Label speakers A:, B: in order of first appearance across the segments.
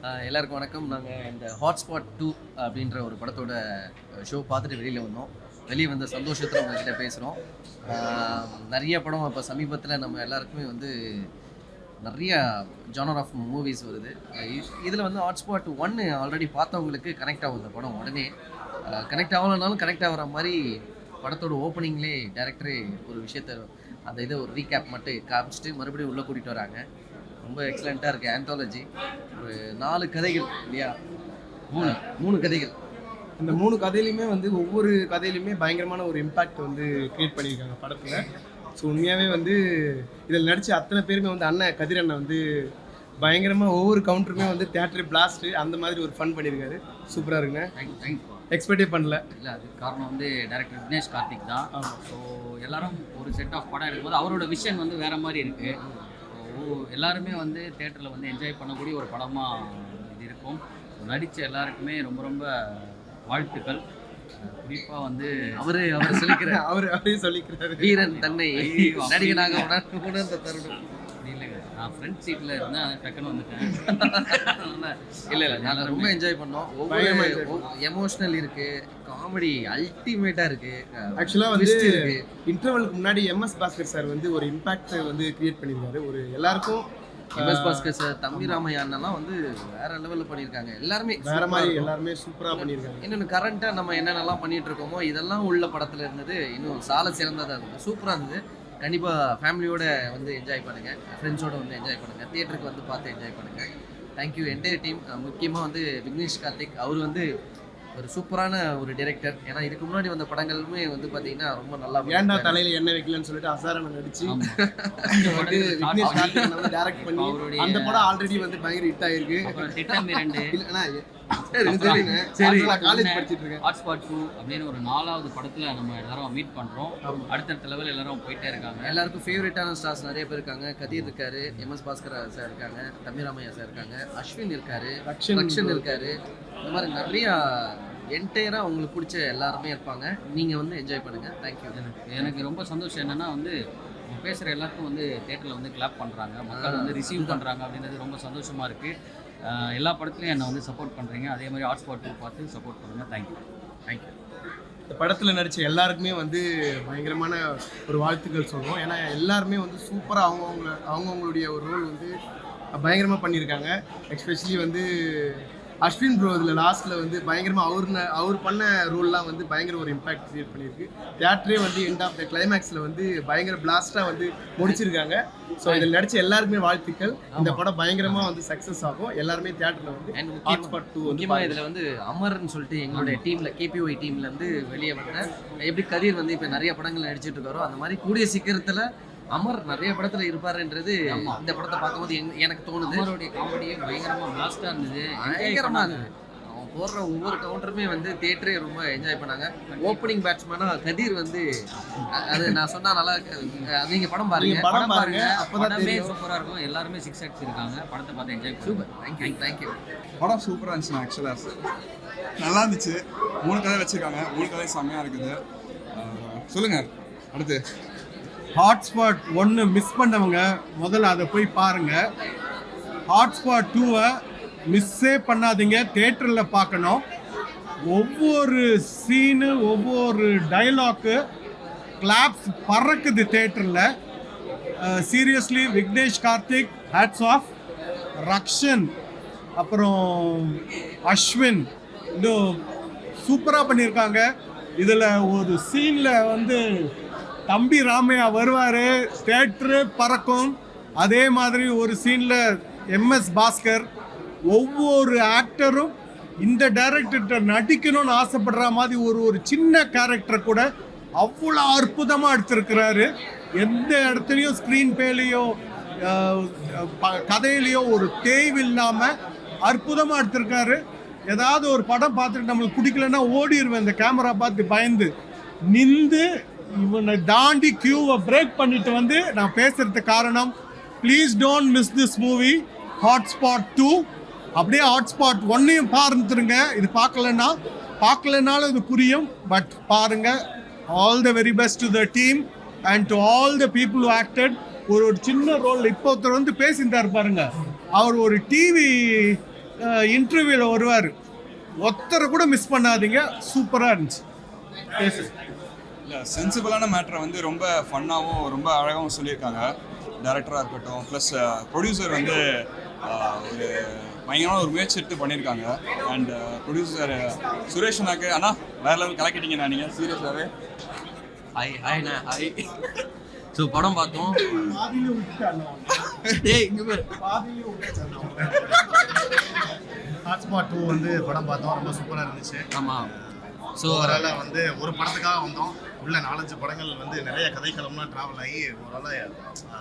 A: எல்லாருக்கும் வணக்கம். நாங்கள் இந்த ஹாட்ஸ்பாட் டூ அப்படின்ற ஒரு படத்தோட ஷோ பார்த்துட்டு வெளியில் வந்தோம். வெளியே வந்த சந்தோஷத்தில் உங்ககிட்ட பேசுகிறோம் நிறைய படம் இப்போ சமீபத்தில் நம்ம எல்லாருக்குமே வந்து நிறைய ஜானர் ஆஃப் மூவிஸ் வருது. இதில் வந்து ஹாட்ஸ்பாட் ஒன்று ஆல்ரெடி பார்த்தவங்களுக்கு கனெக்ட் ஆகும் இந்த படம் உடனே. கனெக்ட் ஆகலைனாலும் கனெக்ட் ஆகிற மாதிரி படத்தோட ஓப்பனிங்லேயே டேரக்டரே ஒரு விஷயத்த அந்த இதை ஒரு ரீகேப் மட்டும் காமிச்சிட்டு மறுபடியும் உள்ளே கூட்டிகிட்டு வராங்க. ரொம்ப எக்ஸலண்ட்டாக இருக்குது ஆந்தாலஜி ஒரு நாலு கதைகள் இல்லையா? மூணு மூணு கதைகள்.
B: இந்த மூணு கதையிலையுமே வந்து ஒவ்வொரு கதையிலையுமே பயங்கரமான ஒரு இம்பாக்ட் வந்து கிரியேட் பண்ணியிருக்காங்க படத்தில். ஸோ உண்மையாகவே வந்து இதில் நடித்த அத்தனை பேருமே வந்து அண்ணன் கதிர் அண்ணன் வந்து பயங்கரமாக ஒவ்வொரு கவுண்டருமே வந்து தேட்டர் பிளாஸ்ட்டு அந்த மாதிரி ஒரு ஃபன் பண்ணியிருக்காரு. சூப்பராக
C: தேங்க்
B: எக்ஸ்பெக்டே பண்ணல.
C: இல்லை அது காரணம் வந்து டைரக்டர் விக்னேஷ் கார்த்திக் தான். ஸோ எல்லாரும் ஒரு செட் ஆஃப் படம் எடுக்கும்போது அவரோட விஷன் வந்து வேற மாதிரி இருக்கு. ஸோ எல்லாருமே வந்து தேட்டரில் வந்து என்ஜாய் பண்ணக்கூடிய ஒரு படமாக இது இருக்கும். நடித்த எல்லாருக்குமே ரொம்ப ரொம்ப வாழ்த்துக்கள். குறிப்பாக வந்து
A: அவரு அவர் சொல்லிக்கிற
B: அவர் அவரே சொல்லிக்கிறாரு.
A: வீரன் தன்னை நடிகனாக உணர்ந்த தருணம்.
C: நான் ஃப்ரண்ட் சீட்டில் இருந்தேன் டக்குன்னு வந்துட்டேன்.
A: இல்ல இல்ல நாங்க ரொம்ப என்ஜாய் பண்ணோம். ஒவ்வொரு எமோஷனல் இருக்கு காமெடி அல்டிமேட்டா இருக்கு
B: ஆக்சுவலாக வந்து இன்டர்வலுக்கு முன்னாடி எம்எஸ் பாஸ்கர் சார் வந்து ஒரு இம்பாக்ட் வந்து கிரியேட் பண்ணியிருக்காரு ஒரு எல்லாருக்கும்
A: எம்எஸ் பாஸ்கர் சார் தம்பி ராமையா வந்து வேற லெவல்ல பண்ணியிருக்காங்க. எல்லாருமே
B: வேற மாதிரி. எல்லாருமே சூப்பராக பண்ணியிருக்காங்க.
A: இன்னொன்று கரண்ட்டாக நம்ம என்னென்னலாம் பண்ணிட்டு இருக்கோமோ இதெல்லாம் உள்ள படத்துல இருந்தது. இன்னும் சால சிறந்ததாக இருந்தது. சூப்பராக இருந்தது. கண்டிப்பாக ஃபேமிலியோட வந்து என்ஜாய் பண்ணுங்க. ஃப்ரெண்ட்ஸோட வந்து என்ஜாய் பண்ணுங்க. தியேட்டருக்கு வந்து பார்த்து என்ஜாய் பண்ணுங்க. தேங்க்யூ என்டையர் டீம் முக்கியமாக வந்து விக்னேஷ் கார்த்திக். அவர் வந்து ஒரு சூப்பரான ஒரு டைரக்டர் ஏன்னா இதுக்கு முன்னாடி வந்த படங்களுமே வந்து பார்த்தீங்கன்னா ரொம்ப நல்லா
B: ஏன்டா. தலையில எண்ணெய் வைக்கலன்னு சொல்லிட்டு அசாரண நடிச்சு வந்து விக்னேஷ் கார்த்திகேயன் வந்து டைரக்ட் பண்ணி
C: அவருடைய-
B: அந்த படம் ஆல்ரெடி வந்து பயங்கர ஹிட் ஆயிருக்கு.
A: சரி
B: காலேஜ் படிச்சிட்டு இருக்கேன்.
C: ஹாட்ஸ்பாட் டூ அப்படின்னு ஒரு நாலாவது படத்துல நம்ம எல்லாரும் மீட் பண்றோம். அடுத்தடுத்த லெவல் எல்லாரும் போயிட்டே இருக்காங்க.
A: எல்லாருக்கும் ஃபேவரட்டான ஸ்டார்ஸ் நிறைய பேர் இருக்காங்க. கதீர் இருக்காரு பாஸ்கர் சார் இருக்காங்க தம்பிராமையா சார் இருக்காங்க அஸ்வின் இருக்காரு
B: ரக்ஷன்
A: இருக்காரு. இந்த மாதிரி நிறைய என்டையரா உங்களுக்கு பிடிச்ச எல்லாருமே இருப்பாங்க. நீங்க வந்து என்ஜாய் பண்ணுங்க. தேங்க்யூ
C: எனக்கு எனக்கு ரொம்ப சந்தோஷம் என்னன்னா வந்து பேசுற எல்லாருக்கும் வந்து தேட்டரில் வந்து கிளாப் பண்றாங்க. மக்கள் வந்து ரிசீவ் பண்றாங்க அப்படின்றது ரொம்ப சந்தோஷமா இருக்கு. எல்லா படத்துலையும் என்னை வந்து சப்போர்ட் பண்ணுறீங்க அதே மாதிரி ஹாட்ஸ்பாட் டூ பார்த்து சப்போர்ட் பண்ணுங்கள் தேங்க்யூ
A: தேங்க்யூ
B: இந்த படத்தில் நடித்த எல்லாருக்குமே வந்து பயங்கரமான ஒரு வாழ்த்துக்கள் சொல்லுவோம். ஏன்னா எல்லாருமே வந்து சூப்பராக அவங்கவுங்க அவங்கவுங்களுடைய ஒரு ரோல் வந்து பயங்கரமாக பண்ணியிருக்காங்க. எஸ்பெஷலி வந்து அஸ்வின் ப்ரோ இதில் லாஸ்ட்டில் வந்து பயங்கரமாக அவர் அவர் பண்ண ரோல்லாம் வந்து பயங்கர ஒரு இம்பாக்ட் கிரியேட் பண்ணியிருக்கு. தியேட்டரே வந்து எண்ட் ஆஃப் த கிளைமேக்ஸில் வந்து பயங்கர பிளாஸ்ட்டாக வந்து முடிச்சிருக்காங்க. ஸோ இதில் நடிச்ச எல்லாருக்குமே வாழ்த்துக்கள். இந்த படம் பயங்கரமாக வந்து சக்ஸஸ் ஆகும். எல்லாருமே தியேட்டரில் வந்து
A: அண்ட்
B: ஹாட்ஸ்பாட் டூ வந்து
A: முக்கியமா இதுல வந்து அமர்ன்னு சொல்லிட்டு எங்களுடைய டீம்ல கேபிஒய் டீம்ல இருந்து வெளியே வந்த எப்படி கதிர் வந்து இப்ப நிறைய படங்கள் நடிச்சிட்டு இருக்காரோ அந்த மாதிரி கூடிய சீக்கிரத்துல அமர் நிறைய படத்துல இருப்பாருன்றது. இந்த படத்தை பார்க்கும்போது எனக்கு தோணுது.
C: அமருடைய காமெடியே பயங்கரமா பிளாஸ்டா இருந்தது.
A: பயங்கரமா. இருந்தது. அவன் போடுற ஒவ்வொரு கவுண்டருமே வந்து தியேட்டரே ரொம்ப என்ஜாய் பண்ணாங்க. ஓப்பனிங் பேட்ஸ்மேனா கதிர் வந்து அது நான் சொன்னா நல்லா இருக்கு. நீங்க படம் பாருங்க.
B: படம் பாருங்க. அப்பதான்
C: படமே
B: தெரியும்.
C: சூப்பரா இருக்கும். எல்லாருமே சிக்ஸ் ஆக்ஸ் இருக்காங்க. படத்தை பார்த்து என்ஜாய்
A: சூப்பர். தேங்க்யூ தேங்க்யூ
D: படம் சூப்பராக இருந்துச்சுண்ணா ஆக்சுவலாக நல்லா இருந்துச்சு. மூணு கதை வச்சுருக்காங்க. மூணு கதை செம்மையாக இருக்குது. சொல்லுங்க. அடுத்து.
E: ஹாட்ஸ்பாட் ஒன்று மிஸ் பண்ணவங்க முதல்ல அதை போய் பாருங்கள் ஹாட்ஸ்பாட் டூவை மிஸ்ஸே பண்ணாதீங்க தேட்டரில் பார்க்கணும். ஒவ்வொரு சீனு ஒவ்வொரு டைலாக்கு கிளாப்ஸ் பறக்குது தேட்டரில் seriously Vignesh Karthik hats off Rakshan அப்புறம் அஸ்வின் இன்னும் சூப்பராக பண்ணியிருக்காங்க. இதில் ஒரு சீனில் வந்து தம்பி ராமையா வருவார் தேட்ரு பறக்கும். அதே மாதிரி ஒரு சீனில் எம்எஸ் பாஸ்கர் ஒவ்வொரு ஆக்டரும் இந்த டைரக்டர்கிட்ட நடிக்கணும்னு ஆசைப்படுற மாதிரி ஒரு ஒரு சின்ன கேரக்டரை கூட அவ்வளோ அற்புதமாக எடுத்திருக்கிறாரு. எந்த இடத்துலையும் ஸ்க்ரீன் பேலையோ கதையிலையோ ஒரு தேய்வு இல்லாமல் அற்புதமாக எடுத்திருக்காரு. ஏதாவது ஒரு படம் பார்த்துட்டு நம்மளுக்கு பிடிக்கலன்னா ஓடிடுவேன் இந்த கேமரா பார்த்து பயந்து நின்று இவனை தாண்டி கியூவை பிரேக் பண்ணிட்டு வந்து நான் பேசுறது காரணம் please don't miss this movie Hotspot two அப்படியே ஹாட்ஸ்பாட் ஒன்னையும் பாருந்துருங்க. இது பார்க்கலன்னா பார்க்கலனாலும் இது புரியும். பட் பாருங்க all the very best to the team and to all the people who acted ஒரு ஒரு சின்ன ரோல் இப்போ ஒருத்தர் வந்து பேசியிருந்தார் பாருங்க. அவர் ஒரு டிவி இன்டர்வியூவில் வருவார். ஒருத்தரை கூட மிஸ் பண்ணாதீங்க. சூப்பராக இருந்துச்சு. பேசு.
D: இல்லை சென்சிபிளான மேட்ரை வந்து ரொம்ப ஃபன்னாகவும் ரொம்ப அழகாகவும் சொல்லியிருக்காங்க. டேரக்டராக இருக்கட்டும் ப்ளஸ் ப்ரொடியூசர் வந்து ஒரு பயங்கரமான ஒரு முயற்சி எடுத்து பண்ணியிருக்காங்க. அண்ட் ப்ரொடியூசர் சுரேஷ் அண்ணாக்கு அண்ணா வேற லெவல் கலக்கிட்டீங்கண்ணா நீங்கள் சீரியஸாகவே
A: ஹாய் ஹாய்ண்ணா ஹாய் ஸோ படம் பார்த்தோம். இங்கே பேர்.
E: விட்டுட்டாங்க
F: ஹாட்ஸ்பாட் டூ வந்து படம் பார்த்தோம். ரொம்ப சூப்பராக இருந்துச்சு.
A: ஆமாம் ஸோ
F: ஓவராலாக வந்து ஒரு படத்துக்காக வந்தோம். உள்ள நாலஞ்சு படங்கள் வந்து நிறைய கதைக்களம்லாம் ட்ராவல் ஆகி ஓவராலாக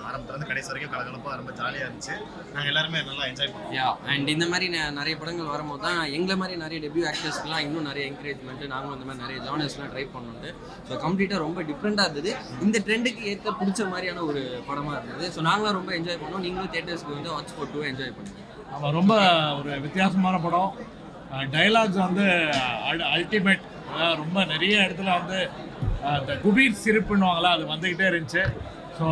F: ஆரம்பத்துலேருந்து கடைசி வரைக்கும் கலகலப்பாக ரொம்ப ஜாலியாக இருந்துச்சு. நாங்கள் எல்லாருமே நல்லா என்ஜாய் பண்ணோம்.
G: யா அண்ட் இந்த மாதிரி ந- நிறைய படங்கள் வரும்போது தான் எங்களை மாதிரி நிறைய டெபியூ ஆக்டர்ஸ்க்குலாம் இன்னும் நிறைய என்கரேஜ்மெண்ட் நாங்களும் இந்த மாதிரி நிறைய ஜானர்ஸ்லாம் ட்ரை பண்ணோன்ட்டு ஸோ கம்ப்ளீட்டாக ரொம்ப டிஃப்ரெண்ட்டாக இருந்தது. இந்த ட்ரெண்டுக்கு ஏற்ற பிடிச்ச மாதிரியான ஒரு படமாக இருந்தது. ஸோ நாங்களும் ரொம்ப என்ஜாய் பண்ணோம். நீங்களும் தேட்டர்ஸ்க்கு வந்து வாட்ச் போட்டு என்ஜாய் பண்ணுங்க.
H: ஆமாம் ரொம்ப ஒரு வித்தியாசமான படம். டைலாக்ஸ் வந்து அல்டிமேட் ரொம்ப நிறைய இடத்துல வந்து இந்த குபீர் சிரிப்புன்னுவாங்களா அது வந்துக்கிட்டே இருந்துச்சு. ஸோ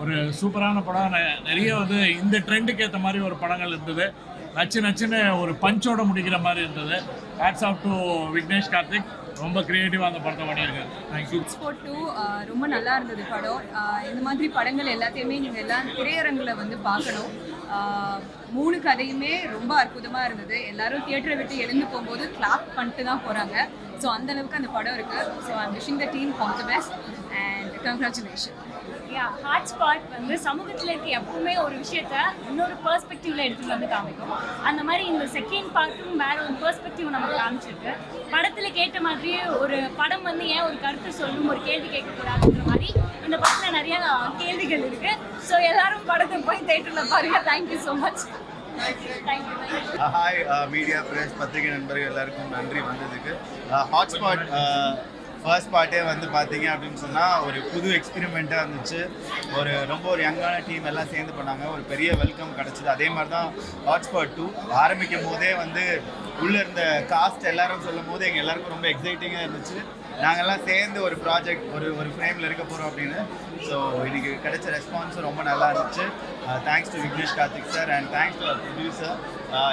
H: ஒரு சூப்பரான படம். நிறைய வந்து இந்த ட்ரெண்டுக்கு ஏற்ற மாதிரி ஒரு படங்கள் இருந்தது. நச்சு நச்சுன்னு ஒரு பஞ்சோட முடிக்கிற மாதிரி இருந்தது. Hats off to Vignesh Karthik ரொம்ப கிரியேட்டிவாக அந்த படத்தை பண்ணியிருக்காரு. தேங்க்யூ
I: ஸ்போர்ட் டூ ரொம்ப நல்லா இருந்தது படம். இந்த மாதிரி படங்கள் எல்லாத்தையுமே நீங்கள் எல்லாம் திரையரங்கில் வந்து பார்க்கணும். மூணு கதையுமே ரொம்ப அற்புதமாக இருந்தது. எல்லாரும் தியேட்டரை விட்டு எழுந்து போகும்போது கிளாப் பண்ணிட்டு தான் போகிறாங்க ஸோ அந்த அளவுக்கு அந்த படம் இருக்குது so I'm wishing the team for the best and congratulation
J: yeah hotspot வந்து சமூகத்தில் இருக்க எப்பவுமே ஒரு விஷயத்த இன்னொரு பெர்ஸ்பெக்டிவ்ல எடுத்துகிட்டு வந்து காமிக்கும். அந்த மாதிரி இந்த செகண்ட் பார்ட்டும் வேற ஒரு பெர்ஸ்பெக்டிவ் நமக்கு காமிச்சிருக்கு. படத்தில் கேட்ட மாதிரி ஒரு படம் வந்து ஏன் ஒரு கருத்து சொல்லும் ஒரு கேள்வி கேட்கக்கூடாதுன்ற மாதிரி இந்த படத்தில் நிறைய கேள்விகள் இருக்கு. ஸோ எல்லாரும் படத்தை போய் தேட்டரில் பாருங்க. Thank you so much
F: hi media press பத்திரிகை நண்பர்கள் எல்லாருக்கும் நன்றி வந்ததுக்கு. Uh, ஹாட்ஸ்பாட் ஃபர்ஸ்ட் பார்ட்டே வந்து பார்த்தீங்க அப்படின்னு சொன்னால் ஒரு புது எக்ஸ்பெரிமெண்ட்டாக இருந்துச்சு. ஒரு ரொம்ப ஒரு யங்கான டீம் எல்லாம் சேர்ந்து பண்ணாங்க. ஒரு பெரிய வெல்கம் கிடச்சிது. அதே மாதிரி தான் ஹாட்ஸ்பாட் டூ ஆரம்பிக்கும் போதே வந்து உள்ளே இருந்த காஸ்ட் எல்லாரும் சொல்லும் போது எங்கள் எல்லாருக்கும் ரொம்ப எக்ஸைட்டிங்காக இருந்துச்சு. நாங்கள்லாம் சேர்ந்து ஒரு ப்ராஜெக்ட் ஒரு ஒரு ஃப்ரேமில் இருக்க போகிறோம் அப்படின்னு. ஸோ இன்னைக்கு கிடைச்ச ரெஸ்பான்ஸும் ரொம்ப நல்லா இருந்துச்சு. Uh, thanks to Vignesh Karthik sir and thanks to producer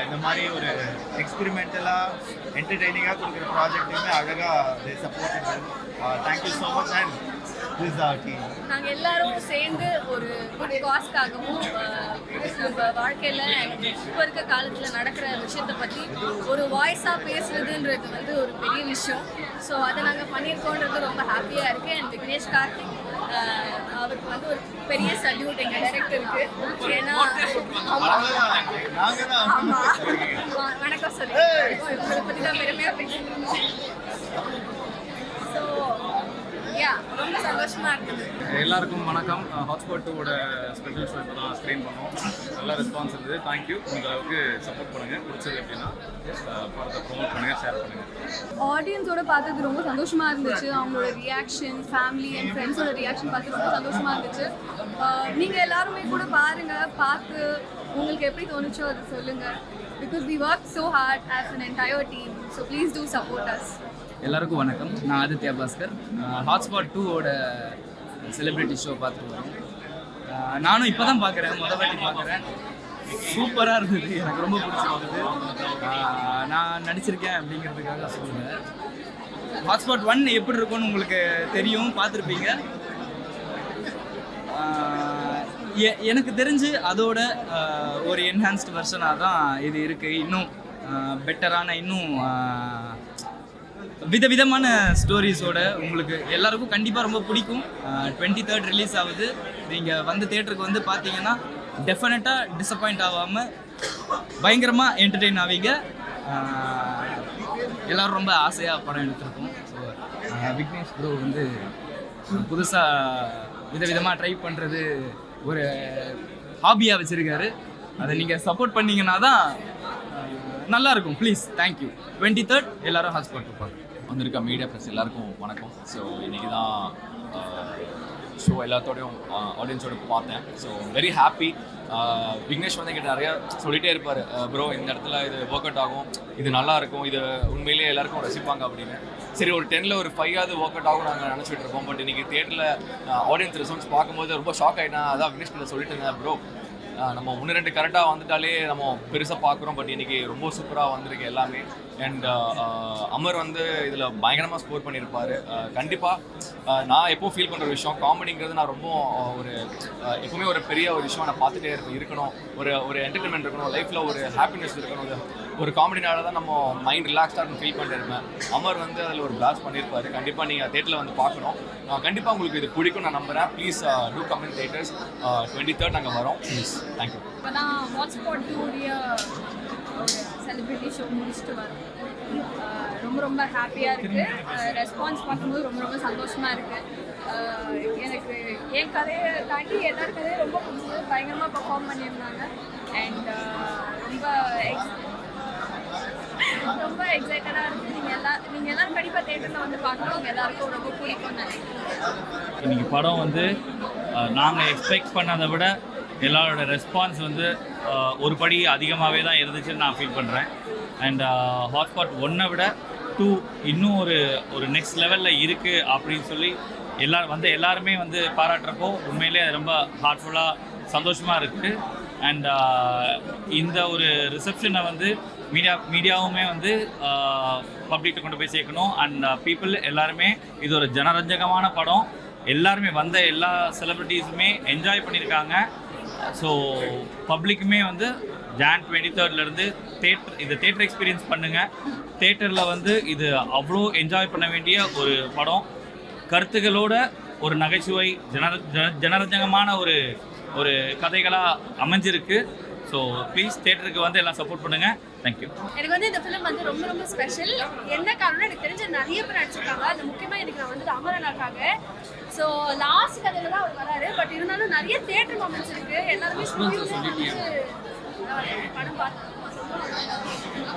F: இந்த மாதிரி ஒரு எக்ஸ்பெரிமெண்டலாக என்டர்டெய்னிங்காக கொடுக்குற ப்ராஜெக்ட்டுமே அழகாக support thank you so much and this are team
I: நாங்கள் எல்லாரும் சேர்ந்து ஒரு குட் காஸ்க்காகவும் நம்ம வாழ்க்கையில் இப்போ இருக்க காலத்தில் நடக்கிற விஷயத்தை பற்றி ஒரு வாய்ஸாக பேசுறதுன்றது வந்து ஒரு பெரிய விஷயம். ஸோ அதை நாங்கள் பண்ணியிருக்கோன்றது ரொம்ப ஹாப்பியாக இருக்குது அண்ட் விக்னேஷ் கார்த்திக் அவருக்கு வந்து ஒரு பெரிய சல்யூட் எங்கள் டைரக்டருக்கு ஏன்னா
F: நாங்கள்
I: ஆமாம் வணக்கம் சொல்லி. இவங்களை பற்றி தான் பெருமையாக பேசிட்டு இருந்தோம். ஸோ யா ரொம்ப சந்தோஷமாக இருக்குது.
K: எல்லாருக்கும் வணக்கம். ஹாட்ஸ்பாட் டூவோட ஸ்பெஷல் ஷோ இப்போ தான் ஸ்க்ரீன் பண்ணோம். நல்ல ரெஸ்பான்ஸ் இருந்தது. தேங்க்யூ இந்த அளவுக்கு சப்போர்ட் பண்ணுங்கள் பிடிச்சது அப்படின்னா படத்தை ப்ரொமோட் பண்ணுங்கள் ஷேர் பண்ணுங்கள்
I: ஆடியன்ஸோட பார்த்தது ரொம்ப சந்தோஷமா இருந்துச்சு. அவங்களோட ரியாக்ஷன் ஃபேமிலி அண்ட் ஃப்ரெண்ட்ஸோட ரியாக்ஷன் பார்த்து ரொம்ப சந்தோஷமா இருந்துச்சு. ஆஹ் நீங்க எல்லாருமே கூட பாருங்க பார்த்து உங்களுக்கு எப்படி தோணுச்சோ அது சொல்லுங்க. Because we work so hard as an entire team so please do support us
G: எல்லாருக்கும் வணக்கம். நான் ஆதித்யா பாஸ்கர். ஹாட்ஸ்பாட் டூவோட செலிப்ரிட்டி ஷோ பார்த்துட்டு வரேன் நானும் இப்போ தான் பார்க்குறேன். முத வாட்டி பார்க்குறேன். சூப்பராக இருந்தது. எனக்கு ரொம்ப பிடிச்சிருந்தது நான் நடிச்சிருக்கேன் அப்படிங்கிறதுக்காக சொல்லுவேன் ஹாட்ஸ்பாட் ஒன் எப்படி இருக்கும்னு உங்களுக்கு தெரியும். பார்த்துருப்பீங்க. எனக்கு தெரிஞ்சு அதோட ஒரு என்ஹான்ஸ்டு வெர்ஷனாக தான் இது இருக்குது இன்னும் பெட்டரான இன்னும் விதவிதமான ஸ்டோரிஸோட உங்களுக்கு எல்லாருக்கும் கண்டிப்பாக ரொம்ப பிடிக்கும். டுவெண்ட்டி தேர்ட் ரிலீஸ் ஆகுது. நீங்கள் வந்து தேட்டருக்கு வந்து பார்த்தீங்கன்னா டெஃபினட்டாக டிசப்பாயிண்ட் ஆகாமல் பயங்கரமாக என்டர்டெயின் ஆவீங்க. எல்லோரும் ரொம்ப ஆசையாக படம் எடுத்திருக்கோம். ஸோ விக்னேஷ் ப்ரோ வந்து புதுசாக விதவிதமாக ட்ரை பண்ணுறது ஒரு ஹாபியாக வச்சுருக்காரு. அதை நீங்கள் சப்போர்ட் பண்ணீங்கன்னா தான் நல்லாயிருக்கும். நல்லா இருக்கும் please thank you twenty third எல்லாரும் ஹாஸ்பிட்டல்
K: வந்திருக்க மீடியா ப்ரெஸ் எல்லாருக்கும் வணக்கம். ஸோ இன்றைக்கி தான் ஷோ எல்லாத்தோடையும் ஆடியன்ஸோடு பார்த்தேன். ஸோ வெரி ஹாப்பி விக்னேஷ் வந்து எங்கிட்ட நிறையா சொல்லிகிட்டே இருப்பார். ப்ரோ இந்த இடத்துல இது ஒர்க் அவுட் ஆகும். இது நல்லா இருக்கும். இது உண்மையிலேயே எல்லாருக்கும் ரசிப்பாங்க அப்படின்னு. சரி ஒரு டெனில் ஒரு ஃபைவாவது ஒர்க் அவுட் ஆகும் நாங்கள் நினச்சிட்டு இருக்கோம். பட் இன்றைக்கி தேட்டரில் ஆடியன்ஸ் ரெஸ்பான்ஸ் பார்க்கும்போது ரொம்ப ஷாக் ஆகிட்டேன் அதான் விக்னேஷ் கிட்ட சொல்லிட்டு இருந்தேன் ப்ரோ நம்ம ஒன்று ரெண்டு கரெக்டாக வந்துட்டாலே நம்ம பெருசாக பார்க்குறோம். பட் இன்றைக்கி ரொம்ப சூப்பராக வந்திருக்கு எல்லாமே. அண்ட் அமர் வந்து இதில் பயங்கரமாக ஸ்கோர் பண்ணியிருப்பாரு கண்டிப்பாக நான் எப்போ ஃபீல் பண்ணுற விஷயம் காமெடிங்கிறது நான் ரொம்ப ஒரு எப்பவுமே ஒரு பெரிய ஒரு விஷயம் நான் பார்த்துட்டே இருப்பேன் இருக்கணும். ஒரு ஒரு என்டர்டைன்மெண்ட் இருக்கணும் லைஃப்பில் ஒரு ஹாப்பினஸ் இருக்கணும். ஒரு- ஒரு காமெடினால தான் நம்ம மைண்ட் ரிலாக்ஸ்டாக இருக்கும் ஃபீல் பண்ணிட்டு இருப்பேன். அமர் வந்து அதில் ஒரு பிளாஸ் பண்ணியிருப்பாரு கண்டிப்பாக நீங்கள் தேட்டரில் வந்து பார்க்கணும். கண்டிப்பாக உங்களுக்கு இது பிடிக்கும் நான் நம்புகிறேன் please do comment theatres twenty third நாங்கள் வரோம். ப்ளீஸ் தேங்க்யூ
I: இப்போ செலிப்ரிட்டி ஷோ முடிச்சுட்டு வரோம். ரொம்ப ரொம்ப ஹாப்பியாக இருக்குது ரெஸ்பான்ஸ் பார்க்கும்போது ரொம்ப ரொம்ப சந்தோஷமாக இருக்குது எனக்கு என் கதையை தாண்டி எல்லார் கதையும் ரொம்ப பிடிச்சது. பயங்கரமாக பர்ஃபார்ம் பண்ணியிருந்தாங்க. அண்ட் ரொம்ப ரொம்ப எக்ஸைட்டடாக இருக்குது நீங்கள் எல்லா நீங்கள் எல்லாரும் கண்டிப்பாக தேட்டரில் வந்து பார்க்கணும். எல்லாருக்கும் ரொம்ப பிடிக்கும் நினைக்கிறேன்.
L: இன்னைக்கு படம் வந்து நாங்கள் எக்ஸ்பெக்ட் பண்ணதை விட எல்லாரோட ரெஸ்பான்ஸ் வந்து ஒரு படி அதிகமாகவே தான் இருந்துச்சுன்னு நான் ஃபீல் பண்ணுறேன் அண்ட் ஹாட்ஸ்பாட் ஒன்றை விட டூ இன்னும் ஒரு ஒரு நெக்ஸ்ட் லெவலில் இருக்குது அப்படின்னு சொல்லி எல்லா வந்து எல்லாருமே வந்து பாராட்டுறப்போ உண்மையிலே அது ரொம்ப ஹார்ட்ஃபுல்லாக சந்தோஷமாக இருக்குது அண்ட் இந்த ஒரு ரிசப்ஷனை வந்து மீடியா மீடியாவுமே வந்து பப்ளிக்கிட்ட கொண்டு போய் சேர்க்கணும். அண்ட் பீப்புள் எல்லாருமே இது ஒரு ஜனரஞ்சகமான படம். எல்லாருமே வந்த எல்லா செலிப்ரிட்டிஸுமே என்ஜாய் பண்ணியிருக்காங்க. ஸோ பப்ளிக்குமே வந்து ஜான் டுவெண்ட்டி தேர்ட்லேருந்து தேட்டர் இது தேட்டர் எக்ஸ்பீரியன்ஸ் பண்ணுங்கள் தேட்டரில் வந்து இது அவ்வளோ என்ஜாய் பண்ண வேண்டிய ஒரு படம். கருத்துகளோட ஒரு நகைச்சுவை ஜன ஜன- ஜனரஞ்சகமான ஒரு ஒரு கதைகளாக அமைஞ்சிருக்கு. ஸோ ப்ளீஸ் தேட்டருக்கு வந்து எல்லாம் சப்போர்ட் பண்ணுங்கள் தேங்க்யூ
I: எனக்கு வந்து இந்த ஃபிலிம் வந்து ரொம்ப ரொம்ப ஸ்பெஷல் என்ன காரணம் எனக்கு தெரிஞ்ச நிறைய பேர் நடிச்சிருக்காங்க. அது முக்கியமாக எனக்கு நான் வந்து அமரனாக்காக. ஸோ லாஸ்ட் கதையில தான் அவர் வராரு. பட் இருந்தாலும் நிறைய தேட்டர் மொமெண்ட்ஸ் இருக்கு. எல்லாருமே படம்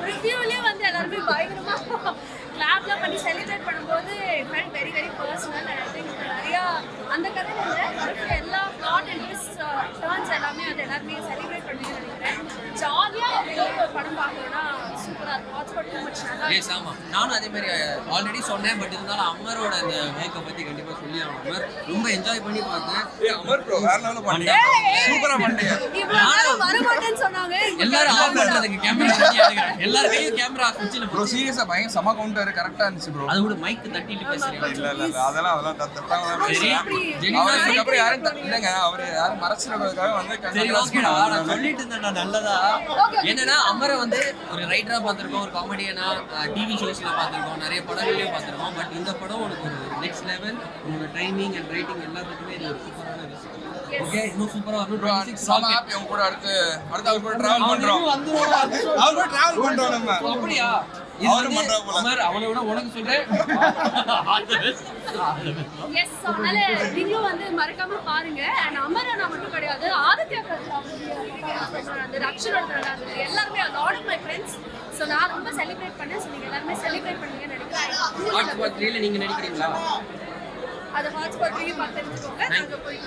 I: ரிவ்யூலேயே வந்து எல்லாருமே பயங்கரமா கிளாப்லாம் பண்ணி செலிப்ரேட் பண்ணும்போது felt very very personal I think நிறையா அந்த கதையில எல்லா பிளாட் அண்ட் டேர்ன்ஸ் எல்லாமே வந்து எல்லாருமே செலிப்ரேட் பண்ணி நினைக்கிறேன் ஒரு படம் பார்க்கணும்னா சூப்பராக இருக்கும் ஹாட்ஸ்பாட் டூ மச் நல்லா
A: எஸ் ஆமாம் நானும் அதே மாதிரி ஆல்ரெடி சொன்னேன் பட் இருந்தாலும் அமரோட அந்த மேக்கை பற்றி கண்டிப்பாக சொல்லி ஆகணும். அமர் ரொம்ப என்ஜாய் பண்ணி பார்த்தேன்.
D: அமர் ப்ரோ வேற லெவலில் பண்ணியா? சூப்பரா பண்ணியா?
I: இவ்வளோ நேரம் வரமாட்டேன்னு சொன்னாங்க.
A: எல்லாரும் ஆஃப் பண்ணுறதுக்கு கேமரா எல்லாரும் கையும் கேமரா சுவிட்சில்
D: ப்ரோ சீரியஸா பயங்கர சம கவுண்டர் கரெக்டா இருந்துச்சு ப்ரோ
A: அது கூட மைக் தட்டிட்டு பேசுறேன்
D: இல்ல இல்ல அதெல்லாம் அதெல்லாம் தப்பாக இதுக்கப்புறம் யாரும் இல்லைங்க அவர் யாரும் மறைச்சிருக்கிறதுக்காக வந்து
A: சரி ஓகேடா நான் சொல்லிட்டு இருந்தேன்டா நல்லதா. என்னன்னா அமரை வந்து ஒரு ரைட்டரா பார்த்திருக்கோம் ஒரு காமெடியனா டிவி ஷோஸ்ல பார்த்திருக்கோம் நிறைய படங்களையும் பார்த்திருக்கோம். பட் இந்த படம் உனக்கு ஒரு நெக்ஸ்ட் லெவல் உன்னோட டைமிங் அண்ட் ரைட்டிங் எல்லாத்துக்குமே இது ஒரு சூப்பரான விஷயம் ஓகே இன்னும் சூப்பரா
D: ப்ரோ
A: வரும்.
D: செம ஹாப்பி உங்க கூட அடுத்து அடுத்து அவர் கூட டிராவல் பண்றோம். அவர் கூட டிராவல் பண்றோம் நம்ம.
A: அப்படியா? இது
D: அவரும்
A: வந்து
D: பண்றா போல.
A: அமர் அவனை விட உனக்கு சொல்றேன்.
I: எஸ் அதனால நீங்களும் வந்து மறக்காம பாருங்க. அண்ட் அமரனா மட்டும் கிடையாது ஆதித்யா பிரசாத் அந்த எல்லாருமே மை ஃப்ரெண்ட்ஸ் ஸோ நான் ரொம்ப செலிப்ரேட் பண்ணேன். ஸோ நீங்கள் எல்லாருமே செலிப்ரேட் பண்ணீங்கன்னு நினைக்கிறேன்.
A: ஹாட்ஸ்பாட் த்ரீல நீங்க நடிக்கிறீங்களா?
I: அது ஹாட்ஸ்பாட் த்ரீ பார்த்து தெரிஞ்சுக்கோங்க நாங்கள் போய்